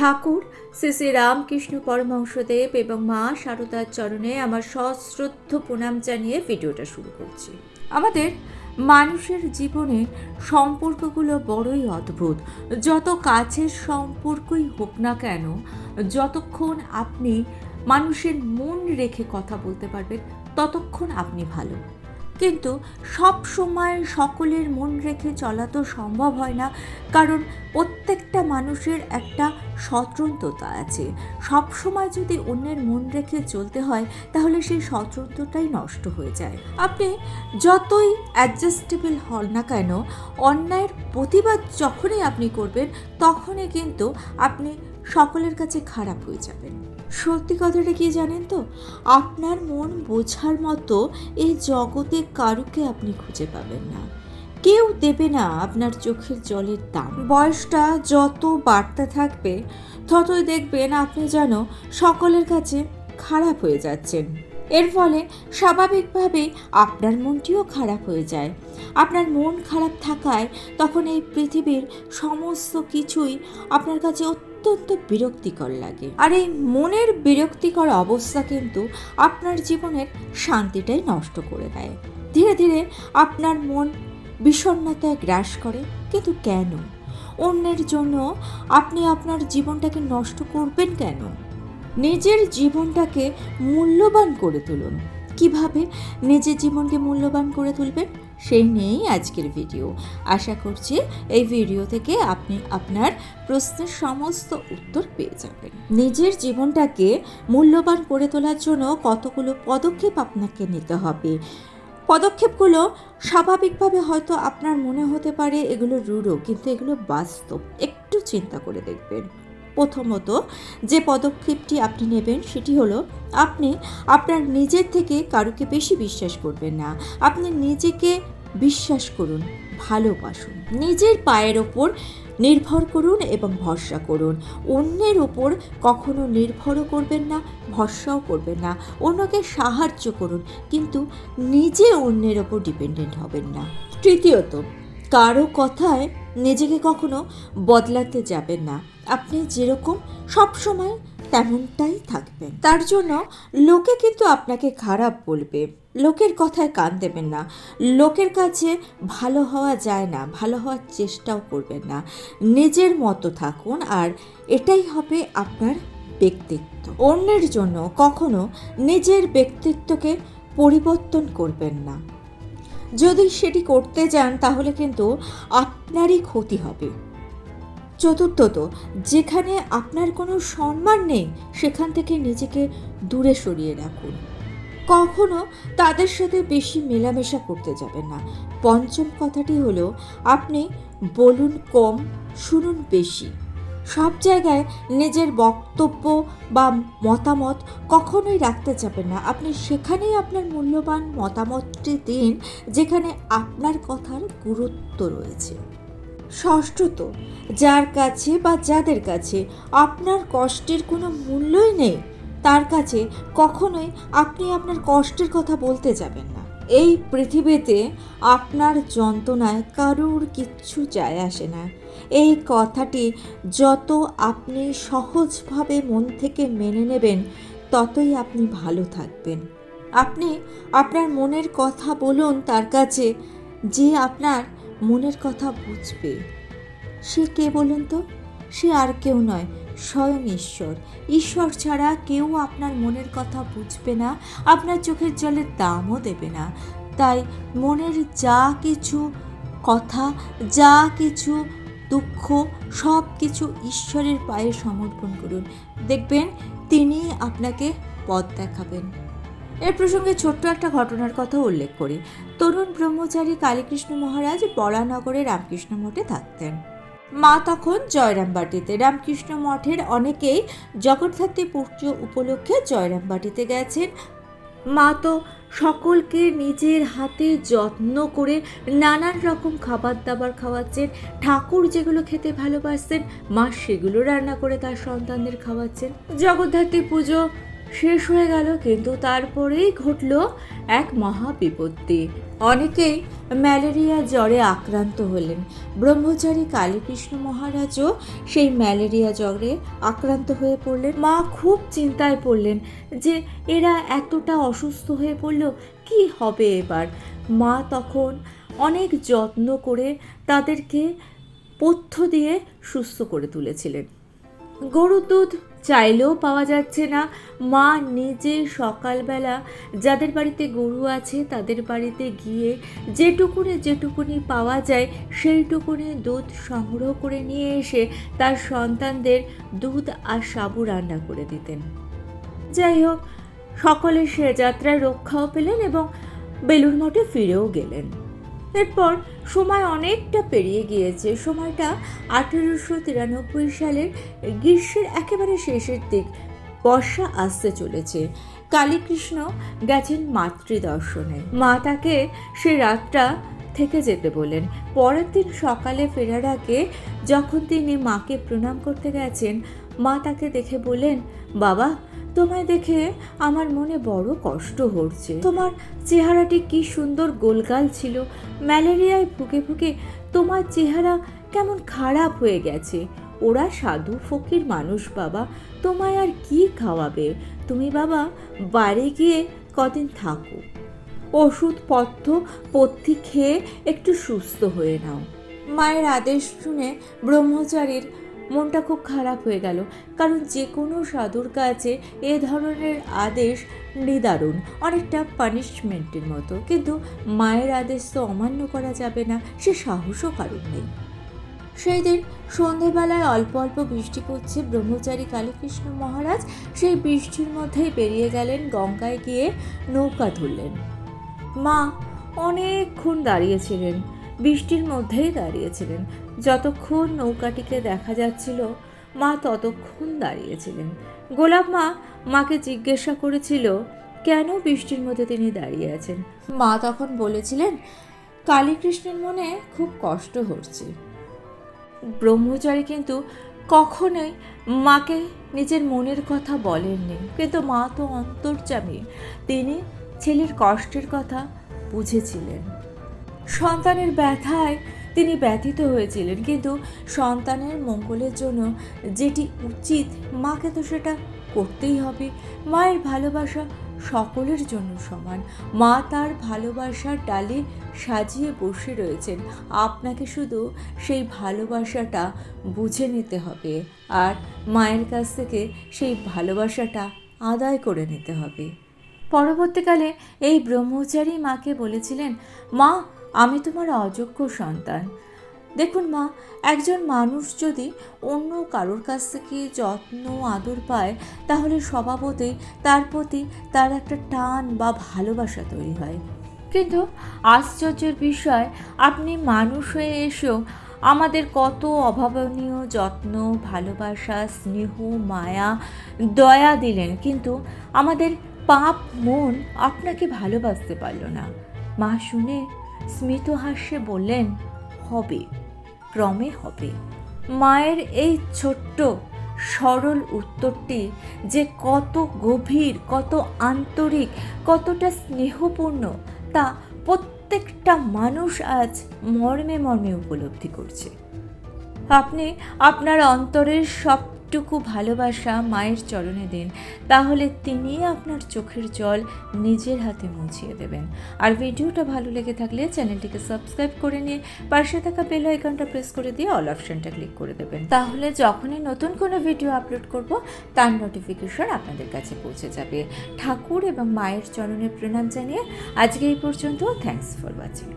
ঠাকুর, শ্রী শ্রী রামকৃষ্ণ পরমহংসদেব এবং মা সারদার চরণে আমার সশ্রদ্ধ প্রণাম জানিয়ে ভিডিওটা শুরু করছি। আমাদের মানুষের জীবনে সম্পর্কগুলো বড়ই অদ্ভুত। যত কাছের সম্পর্কই হোক না কেন, যতক্ষণ আপনি মানুষের মন রেখে কথা বলতে পারবেন, ততক্ষণ আপনি ভালো। কিন্তু সব সময় সকলের মন রেখে চলা তো সম্ভব হয় না, কারণ প্রত্যেকটা মানুষের একটা স্বতন্ত্রতা আছে। সব সময় যদি অন্যের মন রেখে চলতে হয়, তাহলে সেই স্বতন্ত্রতাই নষ্ট হয়ে যায়। আপনি যতই অ্যাডজাস্টেবল হন না কেন, অন্যায়ের প্রতিবাদ যখনই আপনি করবেন, তখনই কিন্তু আপনি সকলের কাছে খারাপ হয়ে যাবেন। সত্যি কথাটা কি জানেন তো? আপনার মন বোঝার মতো এই জগতে কারুকে আপনি খুঁজে পাবেন না। কেউ দেবে না আপনার চোখের জলের দাম। বয়সটা যত বাড়তে থাকবে, ততই দেখবেন আপনি যেন সকলের কাছে খারাপ হয়ে যাচ্ছেন। এর ফলে স্বাভাবিকভাবেই আপনার মনটিও খারাপ হয়ে যায়। আপনার মন খারাপ থাকায় তখন এই পৃথিবীর সমস্ত কিছুই আপনার কাছে অত্যন্ত বিরক্তিকর লাগে। আর এই মনের বিরক্তিকর অবস্থা কিন্তু আপনার জীবনের শান্তিটাই নষ্ট করে দেয়। ধীরে ধীরে আপনার মন বিষণ্ণতায় গ্রাস করে, কিন্তু কেন? অন্যের জন্য আপনি আপনার জীবনটাকে নষ্ট করবেন কেন? নিজের জীবনটাকে মূল্যবান করে তুলুন। কীভাবে নিজের জীবনকে মূল্যবান করে তুলবেন? সেই নিয়েই আজকের ভিডিও আশা করছি এই ভিডিও থেকে আপনি আপনার প্রশ্নের সমস্ত উত্তর পেয়ে যাবেন। নিজের জীবনটাকে মূল্যবান করে তোলার জন্য কতগুলো পদক্ষেপ আপনাকে নিতে হবে? পদক্ষেপগুলো স্বাভাবিকভাবে হয়তো আপনার মনে হতে পারে এগুলো রুড়ো কিন্তু এগুলো বাস্তব। একটু চিন্তা করে দেখবেন। প্রথমত যে পদক্ষেপটি আপনি নেবেন সেটি হলো, আপনি আপনার নিজের থেকে কারুকে বেশি বিশ্বাস করবেন না। আপনি নিজেকে বিশ্বাস করুন, ভালোবাসুন। নিজের পায়ের ওপর নির্ভর করুন এবং ভরসা করুন। অন্যের ওপর কখনো নির্ভরও করবেন না, ভরসাও করবেন না। অন্যকে সাহায্য করুন, কিন্তু নিজে অন্যের ওপর ডিপেন্ডেন্ট হবেন না। তৃতীয়ত কারও কথায় নিজেকে কখনো বদলাতে যাবেন না। আপনি যেরকম সব সময় তেমনটাই থাকবেন। তার জন্য লোকে কিন্তু আপনাকে খারাপ বলবে। লোকের কথায় কান দেবেন না। লোকের কাছে ভালো হওয়া যায় না, ভালো হওয়ার চেষ্টাও করবেন না। নিজের মতো থাকুন আর এটাই হবে আপনার ব্যক্তিত্ব। অন্যের জন্য কখনো নিজের ব্যক্তিত্বকে পরিবর্তন করবেন না। যদি সেটি করতে যান, তাহলে কিন্তু আপনারই ক্ষতি হবে। চতুর্থত, যেখানে আপনার কোনো সম্মান নেই, সেখান থেকে নিজেকে দূরে সরিয়ে রাখুন। কখনো তাদের সাথে বেশি মেলামেশা করতে যাবেন না। পঞ্চম কথাটি হলো, আপনি বলুন কম, শুনুন বেশি। সব জায়গায় নিজের বক্তব্য বা মতামত কখনোই রাখতে যাবেন না। আপনি সেখানেই আপনার মূল্যবান মতামতটি দিন, যেখানে আপনার কথার গুরুত্ব রয়েছে। ষষ্ঠত, যার কাছে বা যাদের কাছে আপনার কষ্টের কোনো মূল্যই নেই, তার কাছে কখনোই আপনি আপনার কষ্টের কথা বলতে যাবেন না। এই পৃথিবীতে আপনার যন্ত্রণায় কারুর কিচ্ছু যায় আসে না। এই কথাটি যত আপনি সহজভাবে মন থেকে মেনে নেবেন, ততই আপনি ভালো থাকবেন। আপনি আপনার মনের কথা বলুন তার কাছে, যে আপনার মনের কথা বুঝবে। সে কে বলুন তো? সে আর কেউ নয়। স্বয়ং ঈশ্বর। ঈশ্বর ছাড়া কেউ আপনার মনের কথা বুঝবে না, আপনার চোখের জলের দামও দেবে না। তাই মনের যা কিছু কথা, যা কিছু দুঃখ, সব কিছু ঈশ্বরের পায়ে সমর্পণ করুন। দেখবেন তিনি আপনাকে পথ দেখাবেন। এর প্রসঙ্গে ছোট্ট একটা ঘটনার কথা উল্লেখ করি। তরুণ ব্রহ্মচারী কালীকৃষ্ণ মহারাজ বরানগরে রামকৃষ্ণ মঠে থাকতেন। মা তখন জয়রামবাটিতে। রামকৃষ্ণ মঠের অনেকেই জগদ্ধাত্রী পুজো উপলক্ষে জয়রামবাটিতে গেছেন। মা তো সকলকে নিজের হাতে যত্ন করে নানান রকম খাবার দাবার খাওয়াচ্ছেন, ঠাকুর যেগুলো খেতে ভালোবাসতেন মা সেগুলো রান্না করে তার সন্তানদের খাওয়াচ্ছেন। জগদ্ধাত্রী পুজো শেষ হয়ে গেল, কিন্তু তারপরেই ঘটল এক মহা বিপত্তি অনেকেই ম্যালেরিয়া জ্বরে আক্রান্ত হলেন। ব্রহ্মচারী কালীকৃষ্ণ মহারাজও সেই ম্যালেরিয়া জ্বরে আক্রান্ত হয়ে পড়লেন। মা খুব চিন্তায় পড়লেন যে এরা এতটা অসুস্থ হয়ে পড়ল, কি হবে এবার? মা তখন অনেক যত্ন করে তাদেরকে পথ্য দিয়ে সুস্থ করে তুলেছিলেন। গরুর দুধ চাইলেও পাওয়া যাচ্ছে না। মা নিজে সকালবেলা যাদের বাড়িতে গরু আছে, তাদের বাড়িতে গিয়ে যেটুকুনি যেটুকুনি পাওয়া যায়, সেইটুকুনি দুধ সংগ্রহ করে নিয়ে এসে তার সন্তানদের দুধ আর সাবু রান্না করে দিতেন। যাই হোক, সকলে সে যাত্রায় রক্ষাও পেলেন এবং বেলুর মঠে ফিরেও গেলেন। এরপর সময় অনেকটা পেরিয়ে গিয়েছে। সময়টা আঠেরোশো তিরানব্বই সালের গ্রীষ্মের একেবারে শেষের দিক বর্ষা আসতে চলেছে। কালীকৃষ্ণ গেছেন মাতৃদর্শনে। মা তাকে সে রাতটা থেকে যেতে বলেন পরের দিন সকালে ফেরার আগে যখন তিনি মাকে প্রণাম করতে গেছেন, মা তাকে দেখে বললেন, বাবা তোমায় দেখে আমার মনে বড় কষ্ট হচ্ছে। তোমার চেহারাটি কি সুন্দর গোলগাল ছিল। ম্যালেরিয়ায় ভুগে ভুগে তোমার চেহারা কেমন খারাপ হয়ে গেছে। ওরা সাধু, ফকির মানুষ বাবা, তোমায় আর কি খাওয়াবে? তুমি বাবা, বাড়ি গিয়ে কদিন থাকো। ওষুধপত্র পথ্যি খেয়ে একটু সুস্থ হয়ে নাও। মায়ের আদেশ শুনে ব্রহ্মচারীর মনটা খুব খারাপ হয়ে গেল। কারণ যে কোনো সাধুর কাছে এ ধরনের আদেশ নিদারুণ, অনেকটা পানিশমেন্টের মতো। কিন্তু মায়ের আদেশ তো অমান্য করা যাবে না, সে সাহসও কারণ নেই। সেই দিন সন্ধেবেলায় অল্প অল্প বৃষ্টি পড়ছে ব্রহ্মচারী কালীকৃষ্ণ মহারাজ। সেই বৃষ্টির মধ্যেই বেরিয়ে গেলেন, গঙ্গায় গিয়ে নৌকা ধরলেন। মা, অনেকক্ষণ দাঁড়িয়েছিলেন বৃষ্টির মধ্যেই দাঁড়িয়েছিলেন। যতক্ষণ নৌকাটিকে দেখা যাচ্ছিল, মা ততক্ষণ দাঁড়িয়েছিলেন। গোলাপ মা, মাকে জিজ্ঞাসা করেছিল, কেন বৃষ্টির মধ্যে তিনি দাঁড়িয়ে আছেন? মা তখন বলেছিলেন, কালীকৃষ্ণের মনে খুব কষ্ট হচ্ছে। ব্রহ্মচারী কিন্তু কখনোই মাকে নিজের মনের কথা বলেননি। কিন্তু মা তো অন্তর্যামী। তিনি ছেলের কষ্টের কথা বুঝেছিলেন। সন্তানের ব্যথায় তিনি ব্যথিত হয়েছিলেন। কিন্তু সন্তানের মঙ্গলের জন্য যেটি উচিত, মাকে তো সেটা করতেই হবে। মায়ের ভালোবাসা সকলের জন্য সমান। মা তার ভালোবাসার ডালে সাজিয়ে বসে রয়েছেন। আপনাকে শুধু সেই ভালোবাসাটা বুঝে নিতে হবে আর মায়ের কাছ থেকে সেই ভালোবাসাটা আদায় করে নিতে হবে। পরবর্তীকালে এই ব্রহ্মচারী মাকে বলেছিলেন, মা আমি তোমার অযোগ্য সন্তান। দেখুন মা, একজন মানুষ যদি অন্য কারোর কাছ থেকে যত্ন, আদর পায়, তাহলে স্বভাবতই তার প্রতি তার একটা টান বা ভালোবাসা তৈরি হয়। কিন্তু আশ্চর্যের বিষয়, আপনি মানুষ হয়ে এসেও আমাদের কত অভাবনীয় যত্ন, ভালোবাসা, স্নেহ, মায়া, দয়া দিলেন, কিন্তু আমাদের পাপ মন আপনাকে ভালোবাসতে পারল না। মা শুনে স্মিত হাস্যে বললেন, হবে, ক্রমে হবে। মায়ের এই ছোট্ট, সরল উত্তরটি যে কত গভীর, কত আন্তরিক, কতটা স্নেহপূর্ণ, তা প্রত্যেকটা মানুষ আজ মর্মে মর্মে উপলব্ধি করছে। আপনি আপনার অন্তরের সবটুকু ভালোবাসা মায়ের চরণে দিন, তাহলে তিনি আপনার চোখের জল নিজের হাতে মুছিয়ে দেবেন। আর ভিডিওটা ভালো লেগে থাকলে চ্যানেলটিকে সাবস্ক্রাইব করে নিয়ে পাশে থাকা বেল আইকনটা প্রেস করে দিয়ে অল অপশনটা ক্লিক করে দেবেন। তাহলে যখনই নতুন কোনো ভিডিও আপলোড করব, তার নোটিফিকেশন আপনাদের কাছে পৌঁছে যাবে। ঠাকুর এবং মায়ের চরণে প্রণাম জানিয়ে আজকে এই পর্যন্ত, থ্যাঙ্কস ফর ওয়াচিং।